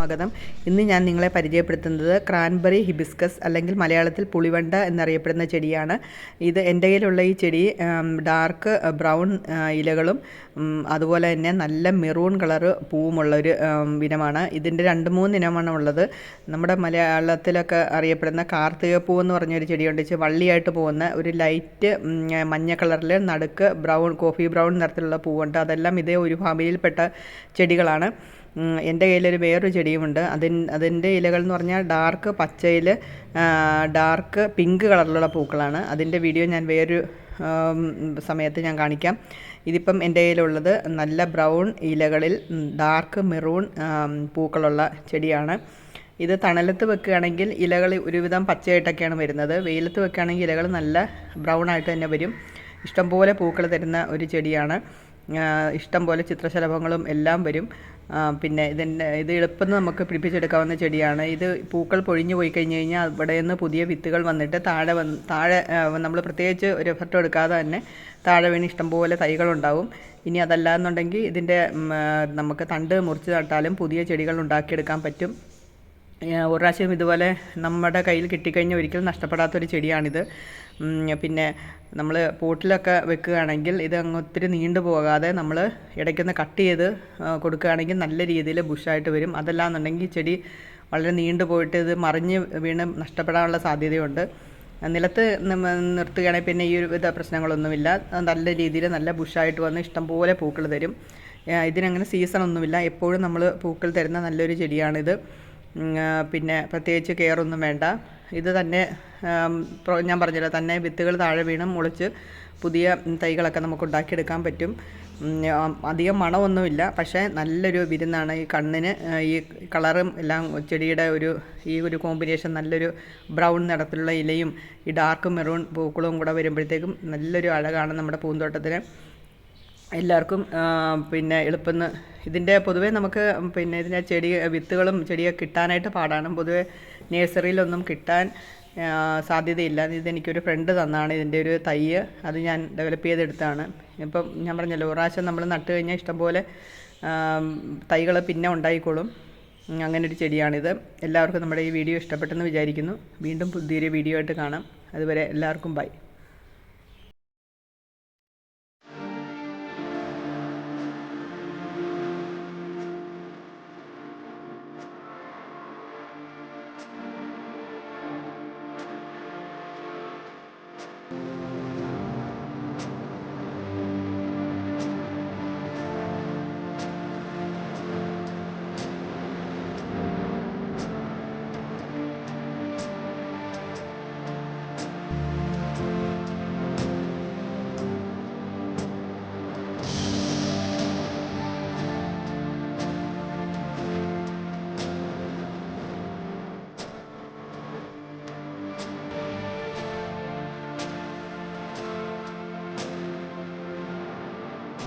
സ്വാഗതം. ഇന്ന് ഞാൻ നിങ്ങളെ പരിചയപ്പെടുത്തുന്നത് ക്രാൻബറി ഹിബിസ്കസ് അല്ലെങ്കിൽ മലയാളത്തിൽ പുളിവണ്ട എന്നറിയപ്പെടുന്ന ചെടിയാണ്. ഇത് എന്റെ കയ്യിലുള്ള ഈ ചെടി ഡാർക്ക് ബ്രൗൺ ഇലകളും അതുപോലെ തന്നെ നല്ല മെറൂൺ കളറ് പൂവുമുള്ള ഒരു ഉം, ഇനമാണ്. ഇതിന്റെ രണ്ട് മൂന്ന് ഇനമാണ് ഉള്ളത്. നമ്മുടെ മലയാളത്തിലൊക്കെ അറിയപ്പെടുന്ന കാർത്തിക പൂ എന്ന് പറഞ്ഞൊരു ചെടിയുണ്ട്. ഇച്ചിരി വള്ളിയായിട്ട് പോകുന്ന ഒരു ലൈറ്റ് മഞ്ഞ കളറിൽ നടുക്ക് ബ്രൗൺ കോഫി ബ്രൗൺ നിറത്തിലുള്ള പൂവുണ്ട്. അതെല്ലാം ഇതേ ഒരു ഫാമിലിയിൽപ്പെട്ട ചെടികളാണ്. എന്റെ കയ്യിലൊരു വേറൊരു ചെടിയുമുണ്ട്. അതിൻ അതിന്റെ ഇലകൾ എന്ന് പറഞ്ഞാൽ ഡാർക്ക് പച്ചയിൽ ഡാർക്ക് പിങ്ക് കളറിലുള്ള പൂക്കളാണ്. അതിന്റെ വീഡിയോ ഞാൻ വേറൊരു സമയത്ത് ഞാൻ കാണിക്കാം. ഇതിപ്പം എന്റെ കയ്യിലുള്ളത് നല്ല ബ്രൗൺ ഇലകളിൽ ഡാർക്ക് മെറൂൺ പൂക്കളുള്ള ചെടിയാണ്. ഇത് തണലത്ത് വെക്കുകയാണെങ്കിൽ ഇലകൾ ഒരുവിധം പച്ചയായിട്ടൊക്കെയാണ് വരുന്നത്. വെയിലത്ത് വെക്കുകയാണെങ്കിൽ ഇലകൾ നല്ല ബ്രൗൺ ആയിട്ട് തന്നെ വരും. ഇഷ്ടംപോലെ പൂക്കൾ തരുന്ന ഒരു ചെടിയാണ്. ഇഷ്ടം പോലെ ചിത്രശലഭങ്ങളും എല്ലാം വരും. പിന്നെ ഇതിന്റെ ഇത് എളുപ്പം നമുക്ക് പിടിപ്പിച്ചെടുക്കാവുന്ന ചെടിയാണ്. ഇത് പൂക്കൾ പൊഴിഞ്ഞു പോയി കഴിഞ്ഞ് കഴിഞ്ഞാൽ അവിടെ നിന്ന് പുതിയ വിത്തുകൾ വന്നിട്ട് താഴെ വന്ന് താഴെ നമ്മൾ പ്രത്യേകിച്ച് ഒരു എഫർട്ട് എടുക്കാതെ തന്നെ താഴെ വീണ് ഇഷ്ടംപോലെ തൈകളുണ്ടാവും. ഇനി അതല്ല എന്നുണ്ടെങ്കിൽ ഇതിന്റെ നമുക്ക് തണ്ട് മുറിച്ച് നട്ടാലും പുതിയ ചെടികൾ ഉണ്ടാക്കിയെടുക്കാൻ പറ്റും. ഒരു പ്രാവശ്യം ഇതുപോലെ നമ്മുടെ കയ്യിൽ കിട്ടിക്കഴിഞ്ഞാൽ ഒരിക്കലും നഷ്ടപ്പെടാത്തൊരു ചെടിയാണിത്. പിന്നെ നമ്മൾ പോട്ടിലൊക്കെ വെക്കുകയാണെങ്കിൽ ഇത് അങ്ങ് ഒത്തിരി നീണ്ടു പോകാതെ നമ്മൾ ഇടയ്ക്കൊന്ന് കട്ട് ചെയ്ത് കൊടുക്കുകയാണെങ്കിൽ നല്ല രീതിയിൽ ബുഷായിട്ട് വരും. അതല്ലാന്നുണ്ടെങ്കിൽ ചെടി വളരെ നീണ്ടു പോയിട്ട് ഇത് മറിഞ്ഞ് വീണ് നഷ്ടപ്പെടാനുള്ള സാധ്യതയുണ്ട്. നിലത്ത് നിർത്തുകയാണെങ്കിൽ പിന്നെ ഈ വിധ പ്രശ്നങ്ങളൊന്നുമില്ല. നല്ല രീതിയിൽ നല്ല ബുഷായിട്ട് വന്ന് ഇഷ്ടംപോലെ പൂക്കൾ തരും. ഇതിനങ്ങനെ സീസൺ ഒന്നുമില്ല എപ്പോഴും നമ്മൾ പൂക്കൾ തരുന്ന നല്ലൊരു ചെടിയാണിത്. പിന്നെ പ്രത്യേകിച്ച് കെയറൊന്നും വേണ്ട. ഇത് തന്നെ ഞാൻ പറഞ്ഞല്ലോ തന്നെ വിത്തുകൾ താഴെ വീണ് മുളച്ച് പുതിയ തൈകളൊക്കെ നമുക്ക് ഉണ്ടാക്കിയെടുക്കാൻ പറ്റും. അധികം മണമൊന്നുമില്ല. പക്ഷേ നല്ലൊരു വിരുന്നാണ്. ഈ കണ്ണിന് ഈ കളറും എല്ലാം ചെടിയുടെ ഒരു ഈ ഒരു കോമ്പിനേഷൻ നല്ലൊരു ബ്രൗൺ നിറത്തിലുള്ള ഇലയും ഈ ഡാർക്ക് മെറൂൺ പൂക്കളും കൂടെ വരുമ്പോഴത്തേക്കും നല്ലൊരു അഴകാണ് നമ്മുടെ പൂന്തോട്ടത്തിന്. എല്ലാവർക്കും പിന്നെ എളുപ്പം ഇതിന്റെ പൊതുവേ നമുക്ക് പിന്നെ ഇതിന്റെ ചെടി വിത്തുകളും ചെടിയൊക്കെ കിട്ടാനായിട്ട് പാടാണ്. പൊതുവേ നേഴ്സറിയിലൊന്നും കിട്ടാൻ സാധ്യതയില്ല. ഇതെനിക്കൊരു ഫ്രണ്ട് തന്നാണ്. ഇതിന്റെ ഒരു തയ്യ് അത് ഞാൻ ഡെവലപ്പ് ചെയ്തെടുത്താണ്. ഇപ്പം ഞാൻ പറഞ്ഞല്ലോ പ്രാവശ്യം നമ്മൾ നട്ട് കഴിഞ്ഞാൽ ഇഷ്ടംപോലെ തൈകൾ പിന്നെ ഉണ്ടായിക്കോളും. അങ്ങനെ ഒരു ചെടിയാണിത്. എല്ലാവർക്കും നമ്മുടെ ഈ വീഡിയോ ഇഷ്ടപ്പെട്ടെന്ന് വിചാരിക്കുന്നു. വീണ്ടും പുതിയൊരു വീഡിയോ ആയിട്ട് കാണാം. അതുവരെ എല്ലാവർക്കും ബൈ.